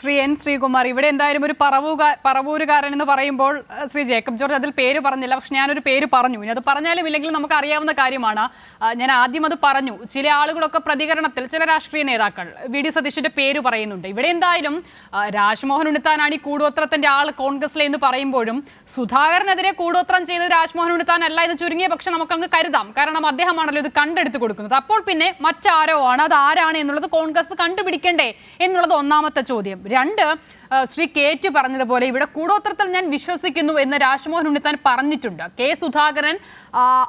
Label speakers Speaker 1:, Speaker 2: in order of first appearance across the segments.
Speaker 1: Shri N Sreekumar ഇവിടെ എന്തായാലും ഒരു പറവൂകാ പറവൂരുകാരൻ എന്ന് പറയുമ്പോൾ ശ്രീ ജേക്കബ് ജോർജ് അതിൽ പേര് പറഞ്ഞില്ല. പക്ഷെ ഞാനൊരു പേര് പറഞ്ഞു. ഇനി അത് പറഞ്ഞാലും ഇല്ലെങ്കിലും നമുക്ക് അറിയാവുന്ന കാര്യമാണ് ഞാൻ ആദ്യം അത് പറഞ്ഞു. ചില ആളുകളൊക്കെ പ്രതികരണത്തിൽ ചില രാഷ്ട്രീയ നേതാക്കൾ വി ഡി സതീഷിന്റെ പേര് പറയുന്നുണ്ട്. ഇവിടെ എന്തായാലും രാജ്മോഹൻ ഉണ്ണിത്താനാണ് ഈ കൂടോത്രത്തിന്റെ ആൾ കോൺഗ്രസിലെ എന്ന് പറയുമ്പോഴും സുധാകരനെതിരെ കൂടോത്രം ചെയ്ത് രാജ്മോഹൻ ഉണ്ണിത്താൻ അല്ല എന്ന് ചുരുങ്ങിയ പക്ഷെ നമുക്കങ്ങ് കരുതാം. കാരണം അദ്ദേഹമാണല്ലോ ഇത് കണ്ടെടുത്ത് കൊടുക്കുന്നത്. അപ്പോൾ പിന്നെ മറ്റാരോ ആണ് അത് ആരാണ് എന്നുള്ളത് കോൺഗ്രസ് കണ്ടുപിടിക്കണ്ടേ എന്നുള്ളത് ഒന്നാമത്തെ ചോദ്യം. രണ്ട് ശ്രീ കേറ്റ് പറഞ്ഞതുപോലെ ഇവിടെ കൂടോത്രത്തിൽ ഞാൻ വിശ്വസിക്കുന്നു എന്ന് രാജ്മോഹൻ ഉണ്ണിത്താൻ പറഞ്ഞിട്ടുണ്ട്. കെ സുധാകരൻ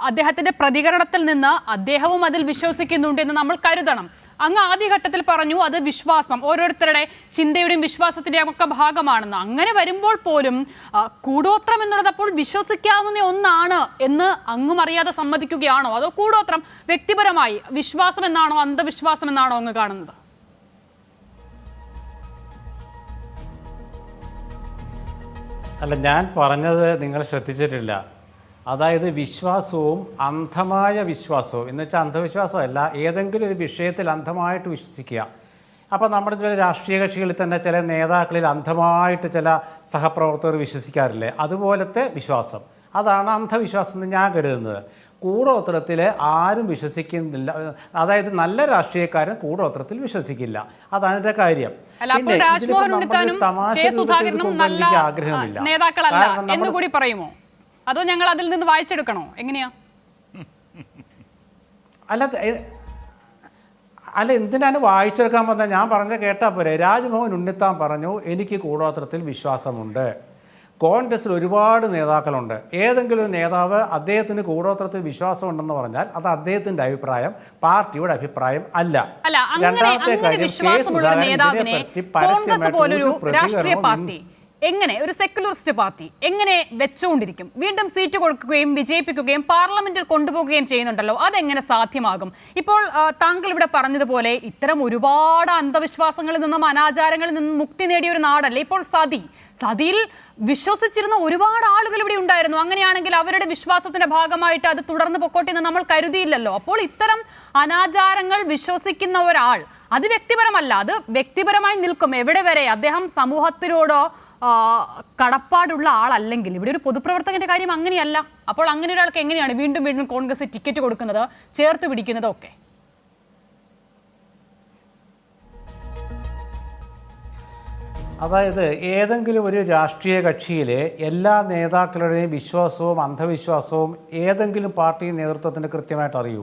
Speaker 1: അദ്ദേഹത്തിന്റെ പ്രതികരണത്തിൽ നിന്ന് അദ്ദേഹവും അതിൽ വിശ്വസിക്കുന്നുണ്ട് എന്ന് നമ്മൾ കരുതണം. അങ്ങ് ആദ്യഘട്ടത്തിൽ പറഞ്ഞു അത് വിശ്വാസം. ഓരോരുത്തരുടെ ചിന്തയുടെയും വിശ്വാസത്തിന്റെയും ഒക്കെ ഭാഗമാണെന്ന്. അങ്ങനെ വരുമ്പോൾ പോലും കൂടോത്രം എന്നുള്ളത് അപ്പോൾ വിശ്വസിക്കാവുന്ന ഒന്നാണ് എന്ന് അങ്ങും അറിയാതെ സമ്മതിക്കുകയാണോ? അതോ കൂടോത്രം വ്യക്തിപരമായി വിശ്വാസം എന്നാണോ അന്ധവിശ്വാസം എന്നാണോ അങ്ങ് കാണുന്നത്?
Speaker 2: അല്ല ഞാൻ പറഞ്ഞത് നിങ്ങൾ ശ്രദ്ധിച്ചിട്ടില്ല. അതായത് വിശ്വാസവും അന്ധമായ വിശ്വാസവും. എന്ന് വെച്ചാൽ അന്ധവിശ്വാസമല്ല ഏതെങ്കിലും ഒരു വിഷയത്തിൽ അന്ധമായിട്ട് വിശ്വസിക്കുക. അപ്പോൾ നമ്മുടെ ചില രാഷ്ട്രീയ കക്ഷികളിൽ തന്നെ ചില നേതാക്കളിൽ അന്ധമായിട്ട് ചില സഹപ്രവർത്തകർ വിശ്വസിക്കാറില്ലേ? അതുപോലത്തെ വിശ്വാസം. അതാണ് അന്ധവിശ്വാസം എന്ന് ഞാൻ കരുതുന്നത്. കൂടോത്രത്തിൽ ആരും വിശ്വസിക്കുന്നില്ല. അതായത് നല്ല രാഷ്ട്രീയക്കാരൻ കൂടോത്രത്തിൽ വിശ്വസിക്കില്ല. അതാണ് എന്റെ കാര്യം. പിന്നെ തമാശ ആഗ്രഹമില്ല.
Speaker 1: പറയുമോ? അതോ ഞങ്ങൾ അതിൽ നിന്ന് വായിച്ചെടുക്കണോ? എങ്ങനെയാ?
Speaker 2: അല്ല അല്ല എന്തിനാണ് വായിച്ചെടുക്കാൻ പറഞ്ഞ ഞാൻ പറഞ്ഞ കേട്ടാ പോരെ. രാജ്മോഹൻ ഉണ്ണിത്താൻ പറഞ്ഞു എനിക്ക് കൂടോത്രത്തിൽ വിശ്വാസമുണ്ട്. കോൺഗ്രസിൽ ഒരുപാട് നേതാക്കളുണ്ട് ഏതെങ്കിലും ഒരു നേതാവ് അദ്ദേഹത്തിന് കൂടോത്രത്തിൽ വിശ്വാസമുണ്ടെന്ന് പറഞ്ഞാൽ അത് അദ്ദേഹത്തിന്റെ അഭിപ്രായം പാർട്ടിയുടെ അഭിപ്രായം അല്ല രണ്ടാമത്തെ കാര്യം, കെ.
Speaker 1: നേതാവിനെ
Speaker 2: പരസ്യമായിട്ട്
Speaker 1: എങ്ങനെ ഒരു സെക്കുലറിസ്റ്റ് പാർട്ടി എങ്ങനെ വെച്ചുകൊണ്ടിരിക്കും? വീണ്ടും സീറ്റ് കൊടുക്കുകയും വിജയിപ്പിക്കുകയും പാർലമെന്റിൽ കൊണ്ടുപോകുകയും ചെയ്യുന്നുണ്ടല്ലോ. അതെങ്ങനെ സാധ്യമാകും? ഇപ്പോൾ താങ്കൾ ഇവിടെ പറഞ്ഞതുപോലെ ഇത്തരം ഒരുപാട് അന്ധവിശ്വാസങ്ങളിൽ നിന്നും അനാചാരങ്ങളിൽ നിന്നും മുക്തി നേടിയ ഒരു നാടല്ലേ? ഇപ്പോൾ സതി. സതിയിൽ വിശ്വസിച്ചിരുന്ന ഒരുപാട് ആളുകൾ ഇവിടെ ഉണ്ടായിരുന്നു. അങ്ങനെയാണെങ്കിൽ അവരുടെ വിശ്വാസത്തിന്റെ ഭാഗമായിട്ട് അത് തുടർന്ന് പൊക്കോട്ടെ നമ്മൾ കരുതിയില്ലല്ലോ. അപ്പോൾ ഇത്തരം അനാചാരങ്ങൾ വിശ്വസിക്കുന്ന ഒരാൾ അത് വ്യക്തിപരമല്ല അത് വ്യക്തിപരമായി നിൽക്കും. എവിടെ വരെ? അദ്ദേഹം സമൂഹത്തിനോടോ കടപ്പാടുള്ള ആളല്ലെങ്കിൽ ഇവിടെ ഒരു പൊതുപ്രവർത്തകന്റെ കാര്യം അങ്ങനെയല്ല. അപ്പോൾ അങ്ങനെ ഒരാൾക്ക് എങ്ങനെയാണ് വീണ്ടും വീണ്ടും കോൺഗ്രസ് ടിക്കറ്റ് കൊടുക്കുന്നത് ചേർത്ത് പിടിക്കുന്നതോ ഒക്കെ?
Speaker 2: അതായത് ഏതെങ്കിലും ഒരു രാഷ്ട്രീയ കക്ഷിയിലെ എല്ലാ നേതാക്കളുടെയും വിശ്വാസവും അന്ധവിശ്വാസവും ഏതെങ്കിലും പാർട്ടി നേതൃത്വത്തിന് കൃത്യമായിട്ട് അറിയൂ.